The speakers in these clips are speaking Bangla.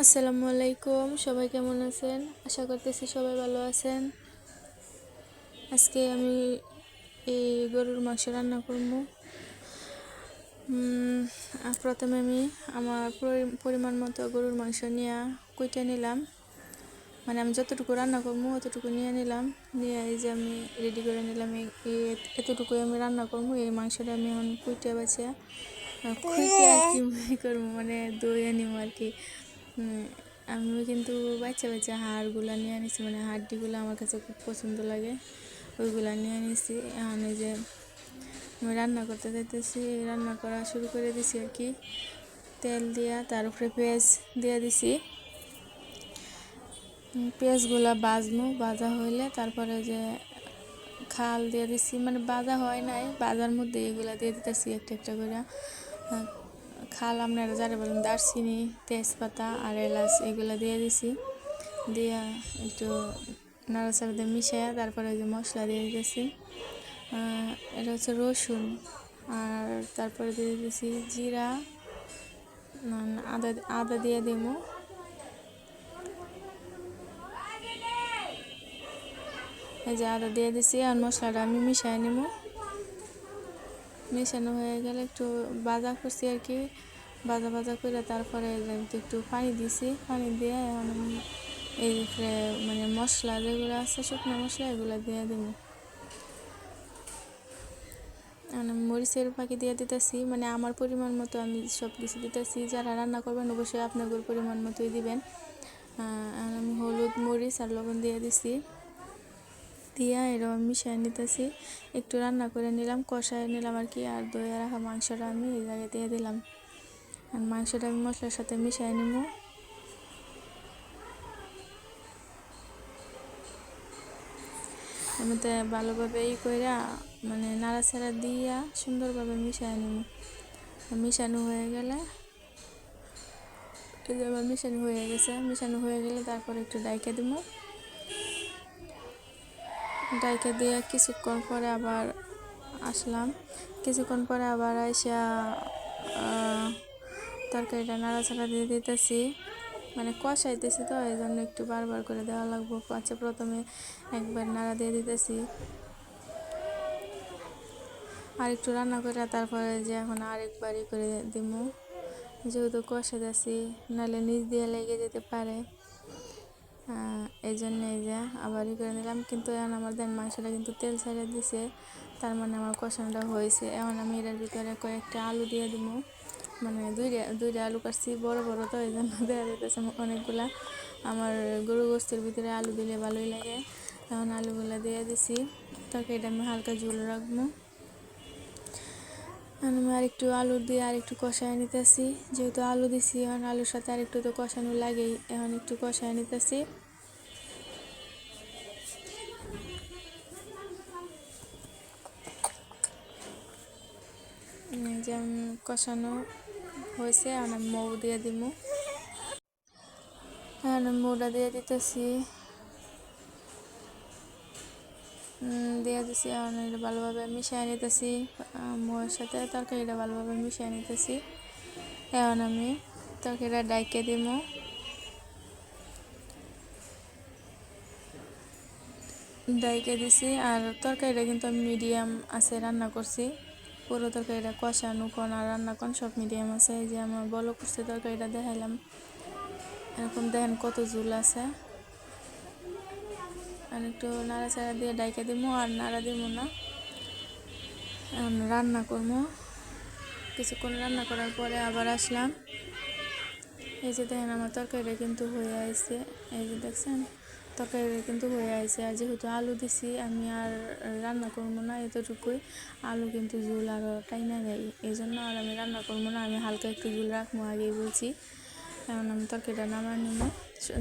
আসসালামু আলাইকুম, সবাই কেমন আছেন? আশা করতেছি সবাই ভালো আছেন। আজকে আমি এই গরুর মাংস রান্না করব। প্রথমে আমি আমার পরি- পরিমাণ মতো গরুর মাংস নিয়ে কুইটে নিলাম। মানে আমি যতটুকু রান্না করব অতটুকু নিয়ে নিলাম। নিয়ে এই যে আমি রেডি করে নিলাম। এই এতটুকুই আমি রান্না করব। এই মাংসটা আমি এখন কুইটে বাছে কুইটে আর কি করব? মানে দই আনিম আর কি। উম, আমি কিন্তু বাচ্চা বাচ্চা হাড়গুলো নিয়ে আনিছি মানে হাড্ডিগুলো আমার কাছে খুব পছন্দ লাগে ওইগুলো নিয়ে আনিছি। এখন যে আমি রান্না করতে যাইতেছি রান্না করা শুরু করে দিছি আর কি। তেল দিয়া তার উপরে পেঁয়াজ দিয়ে দিছি। পেঁয়াজগুলা বাজমু ভাজা হইলে তারপরে যে খাল দিয়ে দিছি মানে বাজা হয় নাই বাজার মধ্যে এগুলা দিয়ে দিতেছি একটা একটা করে খাল আপনারা যারা বলেন দারচিনি তেজপাতা আর এলাচ এগুলো দিয়ে দিছি। দিয়া একটু নাড়াচাড়া দিয়ে মিশিয়ে তারপরে ওই যে মশলা দিয়ে আহ, এটা হচ্ছে রসুন। আর তারপরে দিয়ে দিতেছি জিরা। আদা আদা দিয়ে দেবো এই যে আদা দিয়ে দিছি আর মশলাটা আমি মিশাই নেব মেশানো হয়ে গেলে একটু বাজা করছি আর কি। বাজা ভাজা করে তারপরে একটু পানি দিছি, পানি দিয়ে এখন এই মানে মশলা যেগুলো আছে, শুকনো মশলা, এগুলো দিয়ে দেবো। মরিচের পাখি দিয়ে দিতেছি মানে আমার পরিমাণ মতো আমি সব কিছু দিতেছি। যারা রান্না করবেন অবশ্যই আপনাদের পরিমাণ মতোই দিবেন। আমি হলুদ মরিচ আর লবণ দিয়ে দিছি। দিয়া এরকম মিশিয়ে নিতেছি। একটু রান্না করে নিলাম, কষায় নিলাম আর কি, আর দইয়ে রাখা মাংসটা আমি এই জায়গায় দিয়ে দিলাম। আর মাংসটা আমি মশলার সাথে মিশিয়ে নিব। আমি তো ভালোভাবে ই কইরা মানে নাড়াচাড়া দিয়া সুন্দরভাবে মিশিয়ে নিব। মিশানো হয়ে গেলে আমার মিশানো হয়ে গেছে, মিশানো হয়ে গেলে তারপর একটু ডাইকে দিব। ডাইকে দিয়ে কিছুক্ষণ পরে আবার আসলাম। কিছুক্ষণ পরে আবার আইসা তরকারিটা নাড়াচাড়া দিয়ে দিতেছি। মানে কষাইতেছি তো এই জন্য একটু বারবার করে দেওয়া লাগবো। আচ্ছা প্রথমে একবার নাড়া দিয়ে দিতেছি। আর একটু রান্না করে তারপরে যে এখন আরেকবারই করে দিব যেহেতু কষে দিয়েছি নাহলে নিচ দিয়ে লেগে যেতে পারে। এই জন্য এই যে আবার ই করে নিলাম। কিন্তু এখন আমার দেন মাংসটা কিন্তু তেল ছেড়ে দিছে। তার মানে আমার কষানোটা হয়েছে। এখন আমি এটার ভিতরে কয়েকটা আলু দিয়ে দিব। মানে দুইটা দুইটা আলু কাটছি। বড় বড় তো এই জন্য দেওয়া যেতেছে অনেকগুলা। আমার গরু গোস্তের ভিতরে আলু দিলে ভালোই লাগে। এখন আলুগুলা দিয়ে দিছি। তাকে এটা আমি হালকা ঝোল রাখব। আমি আর একটু আলু দিয়ে আর একটু কষায় নিতেছি। যেহেতু আলু দিছি, এখন আলুর সাথে আর একটু তো কষানো লাগেই। এখন একটু কষায় নিতেছি। যে কষানো হয়েছে আমি মৌ দিয়ে এখন আমি মৌটা দিয়ে দিতেছি। দিয়ে দিছি এটা ভালোভাবে মিশিয়ে নিতেছি। মোয়ের সাথে তরকারিটা ভালোভাবে মিশিয়ে নিতেছি। এখন আমি তরকারিটা ডাইকে দিব ডাইকে দিছি আর তরকারিটা কিন্তু আমি মিডিয়াম আছে রান্না করছি পুরো তরকারিটা কষানো কোন আর রান্না কোন সব মিডিয়াম আছে। এই যে আমার বলো করছে তরকারিটা দেখাইলাম। এরকম দেখেন কত ঝুল আছে। আর একটু নাড়া নাড়াচাড়া দিয়ে ডাইকা দিব আর নাড়া দিব না। রান্না করব কিছুক্ষণ রান্না করার পরে আবার আসলাম। এই যে দেখেন আমার তরকারিটা কিন্তু হয়ে আসছে এই যে দেখছেন, তরকারিটা কিন্তু হয়ে আসছে আর যেহেতু আলু দিছি, আমি আর রান্না করব না এতটুকুই। আলু কিন্তু ঝোল আরও টাইনা দেয় এই জন্য আর আমি রান্না করব না। আমি হালকা একটু ঝোল রাখব আগেই বলছি। এখন আমি তরকারিটা নামায় নেব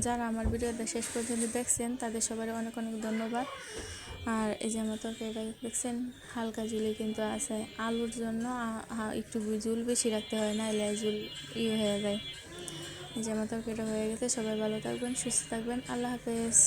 যারা আমার ভিডিওটা শেষ পর্যন্ত দেখছেন, তাদের সবারই অনেক অনেক ধন্যবাদ। আর এই যে আমার তরকারিটা দেখছেন, হালকা ঝুলি কিন্তু আছে। আলুর জন্য একটু ঝুল বেশি রাখতে হয় না এলে ঝুল ই হয়ে যায়। এই যে আমার তরকারিটা হয়ে গেছে, সবাই ভালো থাকবেন, সুস্থ থাকবেন। আল্লাহ হাফেজ।